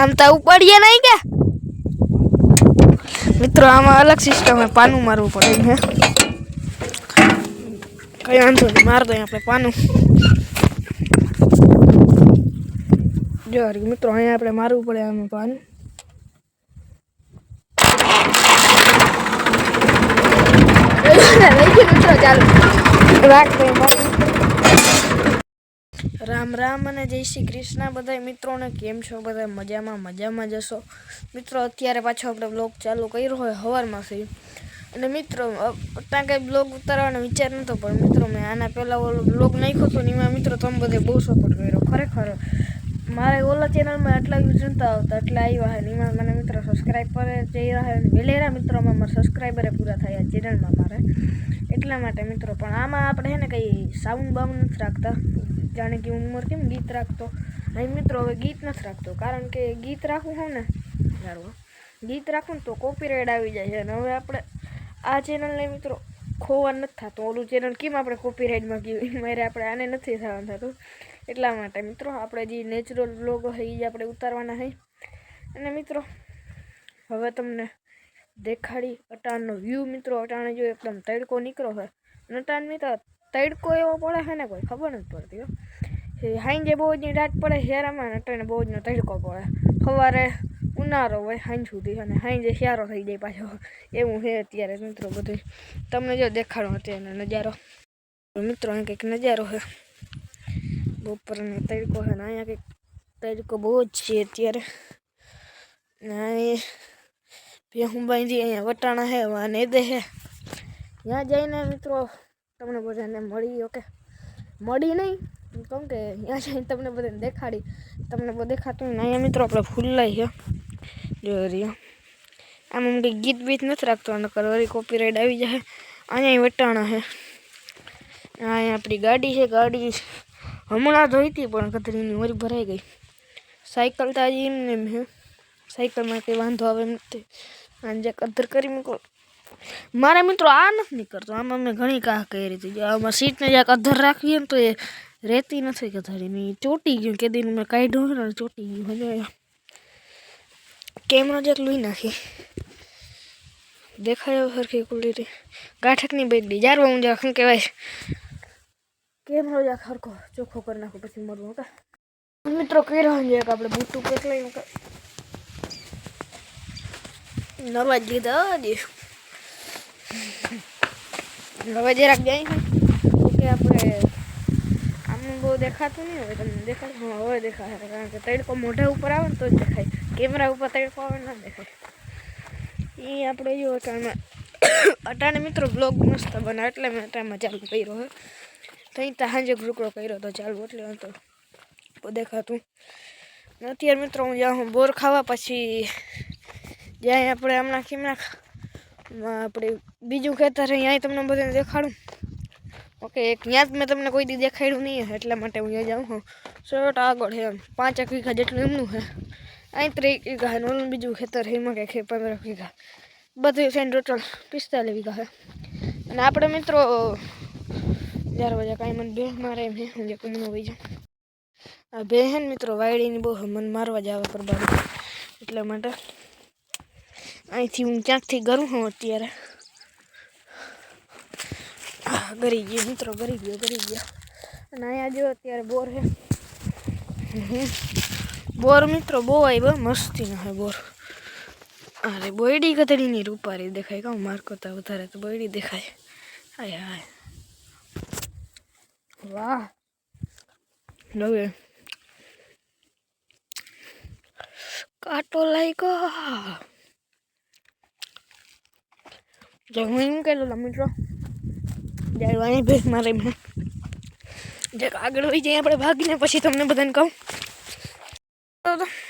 antau pari ya naik ya. Mitra sama alat sistemnya panu maru pada ini. Kayak antu di mar tuh yang pake panu. Jadi mitra hanya pake maru pada yang panu. Ini mitra jalan. Black pake maru. Ram Ram અને જય શ્રી કૃષ્ણ બધા મિત્રોને કેમ છો બધા મજામાં મજામાં જશો મિત્રો અત્યારે પાછો આપણે બ્લોગ ચાલુ કર્યો હોય હવારમાં થઈ અને મિત્રો ત્યાં કંઈ બ્લોગ ઉતારવાનો વિચાર નહોતો પણ મિત્રો મેં આના પહેલાં ઓલો બ્લોગ નાખ્યો હતો ને એમાં મિત્રો તમે બધે બહુ સપોર્ટ કર્યો ખરેખર મારે ઓલા ચેનલમાં આટલા વ્યૂઝ નતા આવતા એટલા આવ્યા હોય એમાં મને મિત્રો સબસ્ક્રાઈબર જઈ રહ્યા હોય વેલેરા મિત્રોમાં મારા સબસ્ક્રાઈબરે પૂરા થયા ચેનલમાં મારે એટલા માટે મિત્રો પણ આમાં આપણે હે ને કંઈ સાઉન્ડ બાઉન્ડ નથી રાખતા જાણે કે હું ઉંમર કેમ ગીત રાખતો અહીં મિત્રો હવે ગીત નથી રાખતો કારણ કે ગીત રાખવું હોય ને સારું ગીત રાખું ને તો કોપીરાઈડ આવી જાય છે અને હવે આપણે આ ચેનલને મિત્રો ખોવા નથી થતું ઓલું ચેનલ કેમ આપણે કોપીરાઇટમાં ગયું મારે આપણે આને નથી થવાનું થતું એટલા માટે મિત્રો આપણે જે નેચરલ બ્લોગ હોય એ આપણે ઉતારવાના હોય અને મિત્રો હવે તમને દેખાડી અટાણનો વ્યૂ મિત્રો અટાણે જો એકદમ તડકો નીકળો છે અટાણ મિત્ર તડકો એવો પડે છે ને કોઈ ખબર નથી પડતી સાંજે બહુ જની રાત પડે શિયાળામાં અટાણે બહુ જનો તડકો પડે સવારે ઉનાળો હોય સાંજ સુધી અને સાંજે શિયાળો થઈ જાય પાછો એવું છે અત્યારે મિત્રો બધું તમને જો દેખાડો અત્યારે નજારો મિત્રો અહીં કંઈક નજારો છે બપોરનો તડકો છે ને અહીંયા કંઈક તડકો બહુ જ છે અત્યારે હું બાંધી અહીંયા વટાણા છે અને દે છે ત્યાં જઈને મિત્રો તમને બધાને મળી ઓકે મળી નહીં કોં કે આ જ તમે મને બતાણ દેખાડી તમે બ દેખાતું નહી મિત્રો આપડે ફૂલ લાય છે જો રિયા આમ હમકે ગીત બીત ન થ રાખતો નકર કોપીરાઈટ આવી જશે આયા વટાણા છે આયા આપડી ગાડી છે ગાડી હમણા દોયતી પણ કદરીની ઓરી ભરાઈ ગઈ સાયકલ તાજી ને છે સાયકલ માં કે વાંધો આવે ન થા આજે કઅધર કરી મુકો મારા મિત્રો આ નક ન કરતો આમ અમે ઘણી કાહ કરી તો જો આમાં સીટ ને એક અંધર રાખી એમ તો એ रहती नहीं थी नहीं चोटी गयो के दिन कई ढो चोटी गयो मजो आया कैमरा जेक लुई नाखी देखायो हर के कुलीरी गाठक नहीं बैठ दी जारवा मुझे अखन के भाई कैमरा जाकर को चोखो करना को पसी मित्रों के रहन जे का बूटू के लाइन का नरवा जी रख जाई वो देखा तो नहीं तो देखा हाँ वो देखा है तेड़ को मोटा ऊपर आवे तो देखा कैमरा ऊपर तेड़ को ना देखा ये आप जो अटाण मित्र ब्लॉग मस्त बना एट मैं अटाण में चालू करो तो अँ तहाजे घुकड़ो करो तो चालू एट तो देखात अत्यार मित्रों हूँ जाऊँ बोर खावा पी जाए आप हम खीमरा अपने बीजू खेतर अँ तुम बदाड़ू ओके एक न्यात में तुमने कोई दी देखाड़ू नहीं है એટલે માટે હું અહીં જાવ છું શોર્ટ આગળ હે 5 એકર જેટલું એમનું છે આંતરિકે ઘણું લાંબુ બીજું ખેતર હે માં કે 15 એકર બધું સેન ટોટલ 45 એકર છે અને આપણે મિત્રો 10:00 વાગ્યા કાઈ મને બેસ મારે હું જે કમનું વઈ જઉં હવે હે મિત્રો વાયડી ની બહુ મન મારવા જ આવા પર બટ એટલે માટે આથી હું ક્યાંક થી ગરું છું અત્યારે હા ગરી ગયો મિત્રો ગરી ગયો ગરી ગયો અને અહીંયા જો અત્યારે બોર છે બોર મિત્રો બહુ આવ્યો મસ્તીનો છે બોર અરે બોયડી કતડીની રૂપારી દેખાય કાં માર કરતા વધારે તો બોયડી દેખાય આય હાય વાહ નવે કાટો લાગ્યો જો હું એમ કહેલું મિત્રો જાય અહીં ભેસ મારે જરાક આગળ હોય જાય આપણે ભાગીને પછી તમને બધાને કહું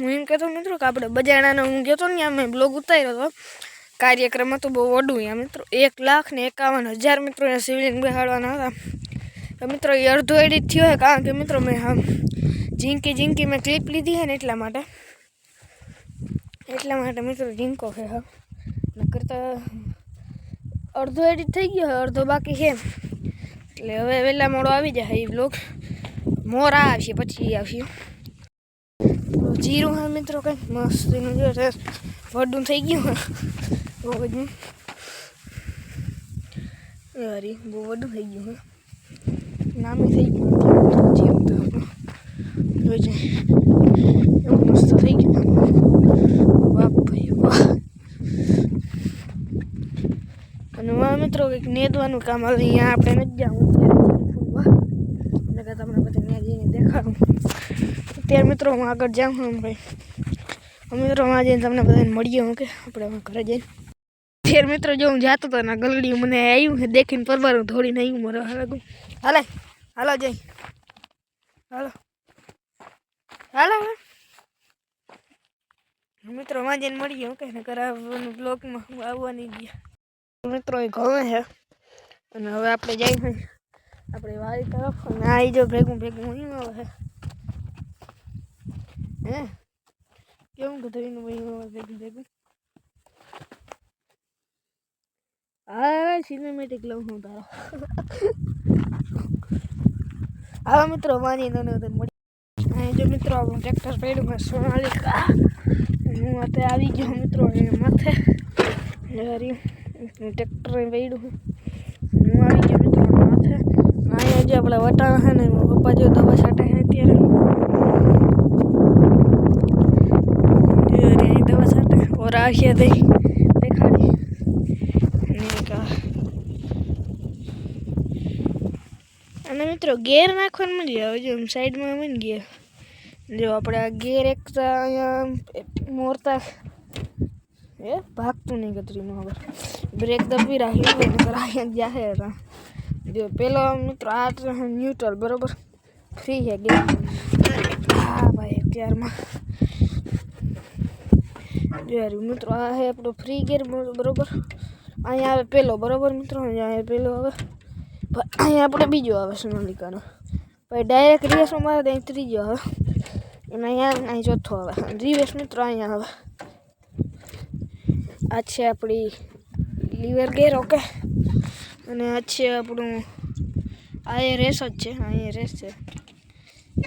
હું એમ કહેતો મિત્રો કે આપણે બજાણાનો હું કહેતો ને અમે બ્લોગ ઉતાર્યો હતો કાર્યક્રમ હતો બહુ વડું આ મિત્રો એક લાખ ને એકાવન હજાર મિત્રો અહીંયા સિવિલિયન બેહાડવાના હતા તો મિત્રો એ અડધો એડિટ થયો હોય કારણ કે મિત્રો મેં આમ ઝીંકી ઝીંકી મેં ક્લિપ લીધી છે ને એટલા માટે એટલા માટે મિત્રો ઝીંકો છે હા નકર તો અડધો એડિટ થઈ ગયો અડધો બાકી છે એટલે હવે વહેલા મોડો આવી જાય એ બ્લોગ મોર આવશે પછી આવશે જીરું હા મિત્રો કંઈક મસ્ત એનું વડું થઈ ગયું બહુ બધું અરે બહુ વડું થઈ ગયું નામે થઈ ગયું જોઈ જાય કંઈક નેદવાનું કામ આવે અહીંયા આપણે નથી જવું નકર તમને બધા ત્યાં જઈને દેખાડું અત્યારે મિત્રો હું આગળ જાઉં હું ભાઈ મિત્રો માં જઈને તમને બધાને મળીએ હું કે આપણે ઘરે જઈને અત્યારે મિત્રો જો હું જાતો હતો ને ગલડી મને આવ્યું છે દેખીને પરવાર પરવારું ધોડીને આવ્યું મારો હાલ હાલે હાલો જઈ હાલો હાલો મિત્રો માં જઈને મળીએ ઓકે ને કરાવવાનું બ્લોગમાં આવવાની ગયા metro de colegio. Bueno, voy a apoyar a privar y teléfono. Ahí yo voy a cumplir con uno. Eh. Yo nunca estoy viendo muy bien. Ah, si no me teclado juntaron. Ahora me trobani no no del Yo me trovo un tractor pero me suena de acá. No a aviso, yo me trovo en mate. Me daría. Tractor વૈડું હું આવી ગયો મિત્રો માથે અહીંયા જે આપણે વટાણા છે ને એમાં પપ્પા જો દવા છાંટે છે અત્યારે દવા છાંટે ઓર આખી દઈ દેખાડી અને મિત્રો ગેર નાખવાનું મળી આવે જો સાઈડમાં મળી ગયા જો આપણે આ ગેર એકતા અહીંયા મોરતા એ ભાગતું નહીં ગટરીનું હવે બ્રેક દબી રાખ્યું નકર અહીંયા જાહેર જો પેલો મિત્રો આ ન્યુટ્રલ બરોબર ફ્રી છે ગેમ હા ભાઈ અત્યારમાં જો મિત્રો આ હે આપણો ફ્રી ગેર બરોબર અહીંયા આવે પેલો બરોબર મિત્રો અહીંયા પેલો આવે અહીંયા આપણે બીજો આવે સોનાલિકાનો પછી ડાયરેક્ટ રિવેસમાં મારે ત્યાં ત્રીજો આવે અને અહીંયા અહીં ચોથો આવે રિવેસ મિત્રો અહીંયા આવે अच्छे अपनी लीवर गेर ओके अने अच्छे अपनों आये रेस अच्छे आये रेस है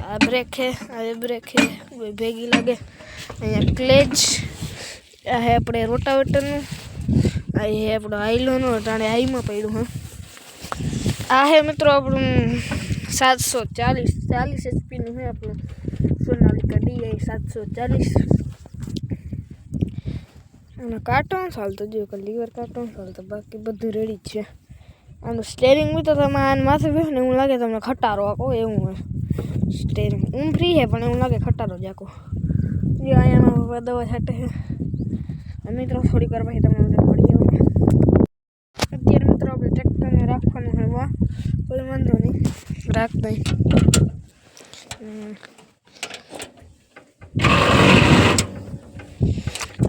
आये ब्रेक है आये ब्रेक है वो भेगी लगे आये क्लेज आये अपने रोटा वेटन आये है अपनों आइलों नो टाने आई में पहिलू हाँ आये मित्रों अपनों सात सौ चालीस चालीस एचपी नहीं है अपनों सोनाली कड़ी है सात सौ चालीस અને કાર્ટન сал તો જો કલ્લી બર કાર્ટન сал તો બાકી બધું રેડી છે આનું સ્ટીરિંગ તો તમાન માથે ભને લાગે તમને ખટારો ઓ એવું છે સ્ટીરિંગ ઉમરી હે ભને લાગે ખટારો જાકો એ આયામાં દવા છાટે છે આ મિત્રો થોડીક કર પછી તમને પડીયો અત્યારે નત્રા ઓ પેક કરીને રાખવાનું હોય ઓલ મંડને રાખ ભાઈ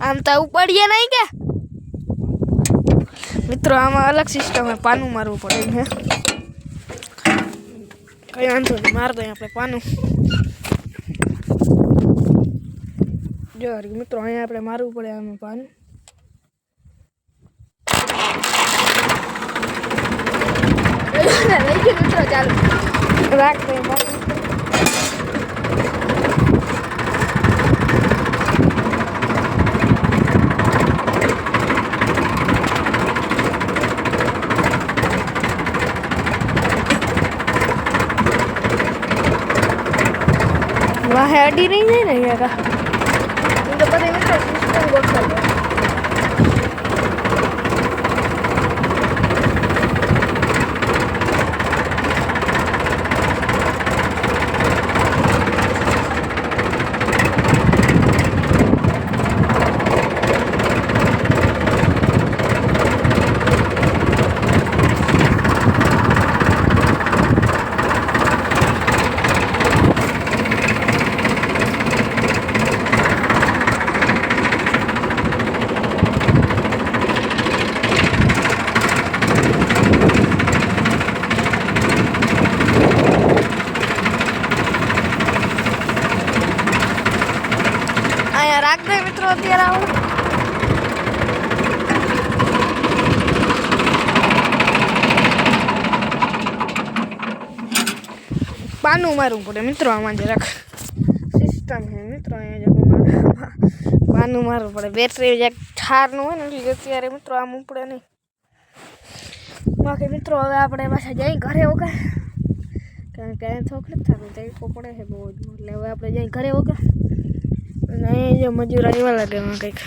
આમ તો ઉપાડીએ નહીં કે મિત્રો આમાં અલગ સિસ્ટમ હે પાનું મારવું પડે હે કઈ વાંધો નહીં માર દઈએ આપણે પાનું જો મિત્રો અહીંયા આપણે મારવું પડે આમાં પાનું લઈ ગયું મિત્રો ચાલુ રાખ દે Mä häädin niin enää. Mutta parin mitä siis on kohtaa. કેરા ઓ પાનું મારું પડે મિત્રો આમાં જ રાખ સિસ્ટમ હે મિત્રો એ જકો મારું પાનું મારું પડે બેટરી જે ઠારનું હોય ને અત્યારે મિત્રો આમાં ઉપડે નહીં માકે મિત્રો હવે આપણે પાછા જઈએ ઘરે ઓકે કે કે ઠોક લખતા નથી કોપડે હે બો લેવા આપણે જઈએ ઘરે ઓકે ને જો મજૂરા એવા લાગે માં કઈક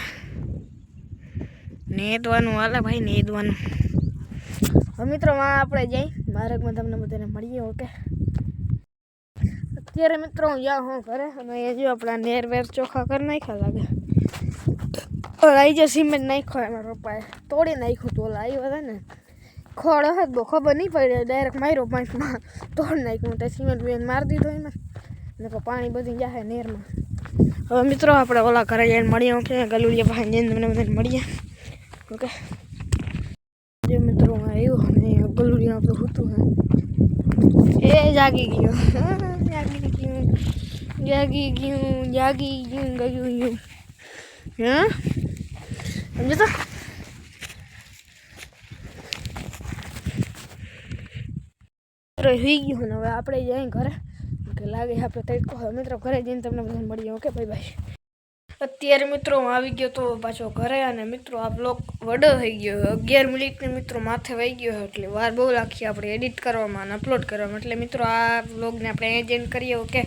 નેદ 1 વાળા ભાઈ નેદ 1 ઓ મિત્રો માં આપણે જઈએ માર્ગમાં તમને બતાને મળી ઓકે અત્યારે મિત્રો હું અહીંયા હું ઘરે અને એ જો આપણે નેર વેર ચોખા કરનાઈ ખાય લાગે ઓરાઈ જો સિમેન્ટ નાઈખું એ મરોપાય તોડી નાઈખું તો લાઈયો છે ને ખોડો હે તોખો બની પડાય ડાયરેક્ટ મારો પાંચમાં તોડ નાઈખું તો સિમેન્ટ બેન માર દીધો એમાં ને તો પાણી બધી જશે નેરમાં હવે મિત્રો આપણે ઓલા ઘરે જઈને મળીએ ઓકે ગલુડિયા પાસે જઈને તમને બધાને મળીએ ઓકે જે મિત્રો આવ્યું અને ગલુડિયા આપણું હતું હે એ જાગી ગયો જાગી ગયું જાગી ગયું જાગી ગયું ગયું ગયું હા સમજો તો સુઈ ગયું હવે આપણે જઈએ ઘરે કે લાગે આપણે તડકો હવે મિત્રો ઘરે જઈને તમને બધાને મળીએ ઓકે ભાઈ ભાઈ અત્યારે મિત્રો હું આવી ગયો તો પાછો ઘરે અને મિત્રો આ બ્લોક વડો થઈ ગયો અગિયાર મિનિટની મિત્રો માથે વહી ગયો એટલે વાર બહુ લાખી આપણે એડિટ કરવામાં અને અપલોડ કરવામાં એટલે મિત્રો આ બ્લોગને આપણે એજેન્ટ કરીએ ઓકે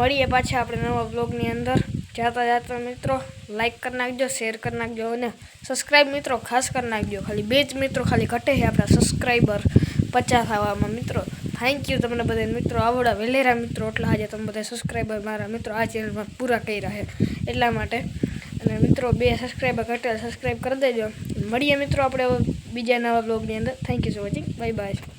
મળીએ પાછા આપણે નવા બ્લોગની અંદર જાતા જાતા મિત્રો લાઇક કરી નાખજો શેર કરી નાખજો અને સબસ્ક્રાઈબ મિત્રો ખાસ કરી નાખજો ખાલી બે જ મિત્રો ખાલી ઘટે છે આપણા સબસ્ક્રાઈબર પચાસ આવવામાં મિત્રો થેન્ક યુ તમને બધા મિત્રો આવડા વેલેરા મિત્રો એટલા આજે તમે બધા સબસ્ક્રાઈબર મારા મિત્રો આ ચેનલમાં પૂરા કર્યા છે એટલા માટે અને મિત્રો બે સબસ્ક્રાઈબર ઘટે સબસ્ક્રાઈબ કરી દેજો મળીએ મિત્રો આપણે બીજા નવા બ્લોગની અંદર thank you so watching bye bye